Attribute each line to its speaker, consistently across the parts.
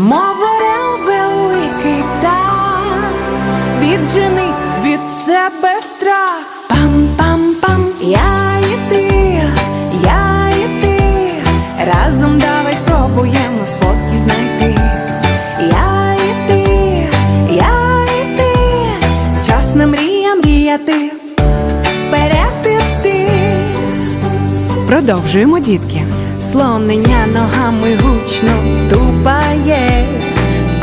Speaker 1: мов орел великий птах, віджени від себе страх. Пам-пам-пам, я і ти, я і ти, разом давай спробуємо спокій знайти. Я і ти, я і ти, час на мрія мріяти.
Speaker 2: Продовжуємо, дітки.
Speaker 1: Слонення ногами гучно тупає.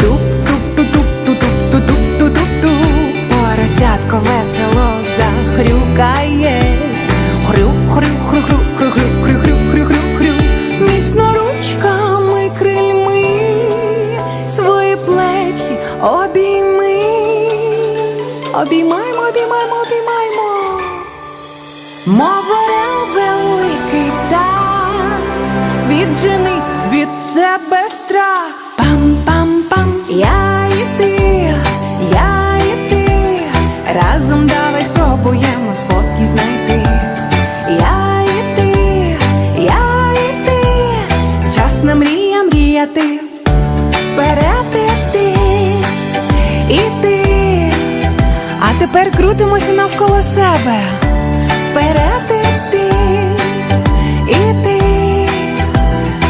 Speaker 1: Туп, туп, ту, туп, ту, туп, ту, туп, туп, туп. Весело захрюкає. Хрю, хрю, хрю, хрю, хрю, хрю, хрю, хрю, хрю, хрю. Міцно ручками крильми свої плечі обійми. Обіймаймо, обіймаймо, обіймаймо. Мов віджени від себе страх. Пам-пам-пам, я і ти, я і ти, разом давай спробуємо спокій знайти. Я і ти, я і ти, час на мрія мріяти, вперед іти, іти.
Speaker 2: А тепер крутимося навколо себе.
Speaker 1: Вперед